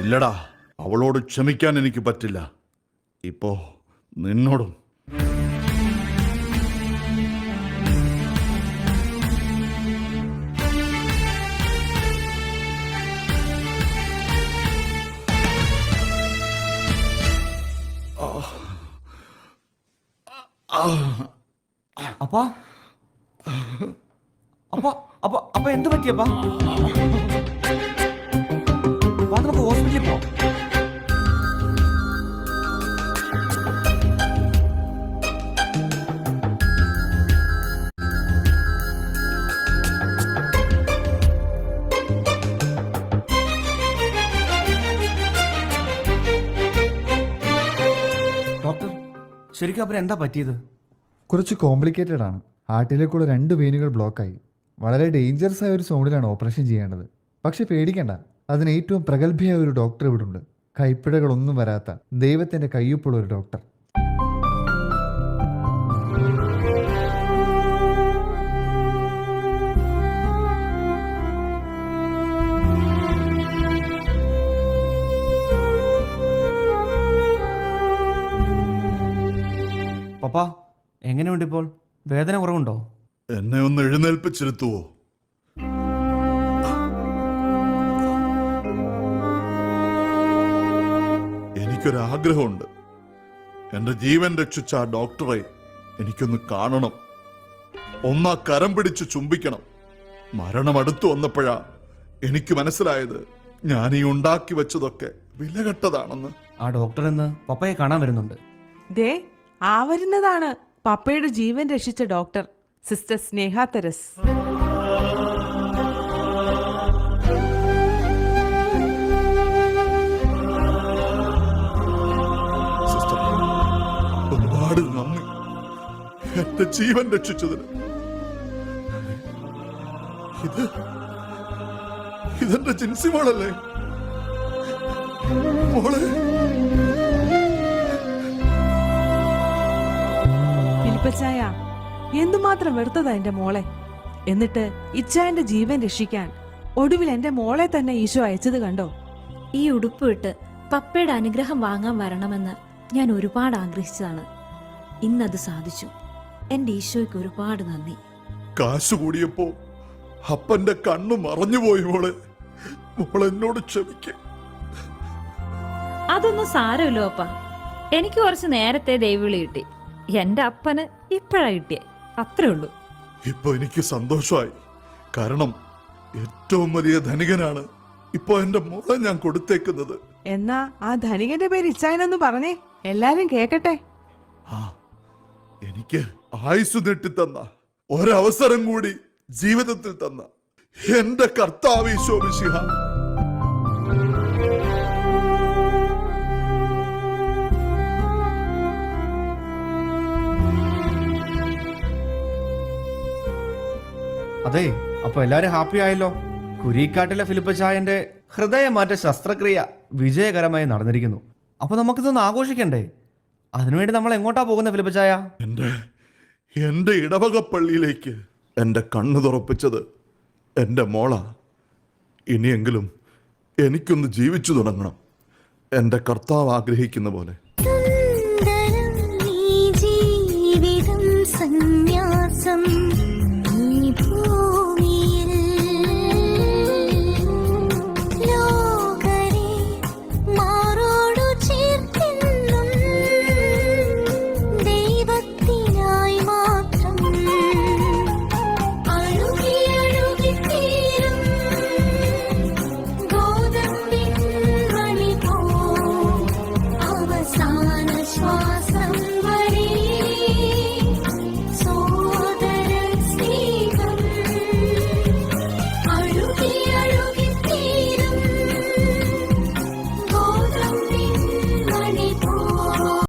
ഇല്ലടാ അവളോട് ക്ഷമിക്കാൻ എനിക്ക് പറ്റില്ല. ഇപ്പോ നിന്നോടും. അപ്പാ. അപ്പ അപ്പ അപ്പൊ എന്ത് പറ്റിയപ്പാ ഹോസ്പിറ്റലിൽ de ഡോക്ടർ ശരിക്കും അപ്പം എന്താ പറ്റിയത്? കുറച്ച് കോംപ്ലിക്കേറ്റഡ് ആണ്. ഹാർട്ടിലേക്കുള്ള രണ്ട് വെയിനുകൾ ബ്ലോക്കായി വളരെ ഡേഞ്ചറസ് ആയ ഒരു സോണിലാണ് ഓപ്പറേഷൻ ചെയ്യേണ്ടത്. പക്ഷെ പേടിക്കണ്ട. അതിന് ഏറ്റവും പ്രഗത്ഭയായ ഒരു ഡോക്ടർ ഇവിടെ ഉണ്ട് കൈപ്പിഴകളൊന്നും വരാത്ത ദൈവത്തിന്റെ കയ്യൊപ്പുള്ള ഒരു ഡോക്ടർ പപ്പാ എങ്ങനെയുണ്ട് ഇപ്പോൾ? വേദന കുറവുണ്ടോ? എന്നെ ഒന്ന് എഴുന്നേൽപ്പിച്ചിരുത്തുവോ എനിക്കൊരാഗ്രഹമുണ്ട്. എന്റെ ജീവൻ രക്ഷിച്ച ആ ഡോക്ടറെ എനിക്കൊന്ന് കാണണം. ഒന്നാ കരം പിടിച്ച് ചുംബിക്കണം. മരണം അടുത്തു വന്നപ്പോഴാ എനിക്ക് മനസ്സിലായത് ഞാൻ ഈ ഉണ്ടാക്കി വെച്ചതൊക്കെ വിലകെട്ടതാണെന്ന്. ആ ഡോക്ടർ ഇന്ന് പപ്പയെ കാണാൻ വരുന്നുണ്ട്. ദേ ആ വരുന്നതാണ് പപ്പയുടെ ജീവൻ രക്ഷിച്ച ഡോക്ടർ സിസ്റ്റർ സ്നേഹ തെരസ്. എന്റെ ജീവൻ രക്ഷിച്ചതിന്. ഇത് ഇതെന്റെ ജിൻസി മോളല്ലേ? മോളെ. ഫിലിപ്പച്ചായ എന്തുമാത്രം വെറുത്തതാ എന്റെ മോളെ? എന്നിട്ട് ഇച്ഛാന്റെ ജീവൻ രക്ഷിക്കാൻ ഒടുവിൽ എന്റെ മോളെ തന്നെ ഈശോ അയച്ചത് കണ്ടോ? ഈ ഉടുപ്പ് ഇട്ട് പപ്പയുടെ അനുഗ്രഹം വാങ്ങാൻ വരണമെന്ന് ഞാൻ ഒരുപാട് ആഗ്രഹിച്ചതാണ്. ഇന്നത് സാധിച്ചു. എന്റെ ഈശോയ്ക്ക് ഒരുപാട് നന്ദി. കാശ് കൂടിയപ്പോ അപ്പന്റെ കണ്ണു മറഞ്ഞുപോയി മോളെ. മോൾ എന്നോട് ക്ഷമിക്ക. അതൊന്നും സാരമില്ല അപ്പ. എനിക്ക് കുറച്ച് നേരത്തെ ദൈവവിളി കിട്ടി. എന്റെ അപ്പന് ഇപ്പോഴാ കിട്ടിയേ. അത്രേ ഉള്ളൂ. ഇപ്പൊ എനിക്ക് സന്തോഷമായി. കാരണം ഏറ്റവും വലിയ ധനികനാണ് ഇപ്പൊ എന്റെ മോളെ ഞാൻ കൊടുത്തേക്കുന്നത്. എന്നാ ആ ധനികന്റെ പേര് ഇച്ചായനൊന്ന് പറഞ്ഞേ. എല്ലാരും കേക്കട്ടെ. ആ എനിക്ക് ആയുസ് നീട്ടിത്തന്ന ഒരവസരം കൂടി ജീവിതത്തിൽ തന്ന എന്റെ കർത്താവ് ഈശോമിശിഹ അതെ അപ്പൊ എല്ലാരും ഹാപ്പി ആയല്ലോ? കുരിക്കാട്ടിലെ ഫിലിപ്പച്ചായന്റെ ഹൃദയമാറ്റ ശസ്ത്രക്രിയ വിജയകരമായി നടന്നിരിക്കുന്നു. അപ്പൊ നമുക്കിതൊന്ന് ആഘോഷിക്കണ്ടേ? അതിനുവേണ്ടി നമ്മൾ എങ്ങോട്ടാ പോകുന്നത് ഫിലിപ്പച്ചായ എന്റെ എന്റെ ഇടവക പള്ളിയിലേക്ക് എന്റെ കണ്ണു തുറപ്പിച്ചത് എന്റെ മോള. ഇനിയെങ്കിലും എനിക്കൊന്ന് ജീവിച്ചു തുടങ്ങണം. എന്റെ കർത്താവ് ആഗ്രഹിക്കുന്ന പോലെ. സന്യാസം.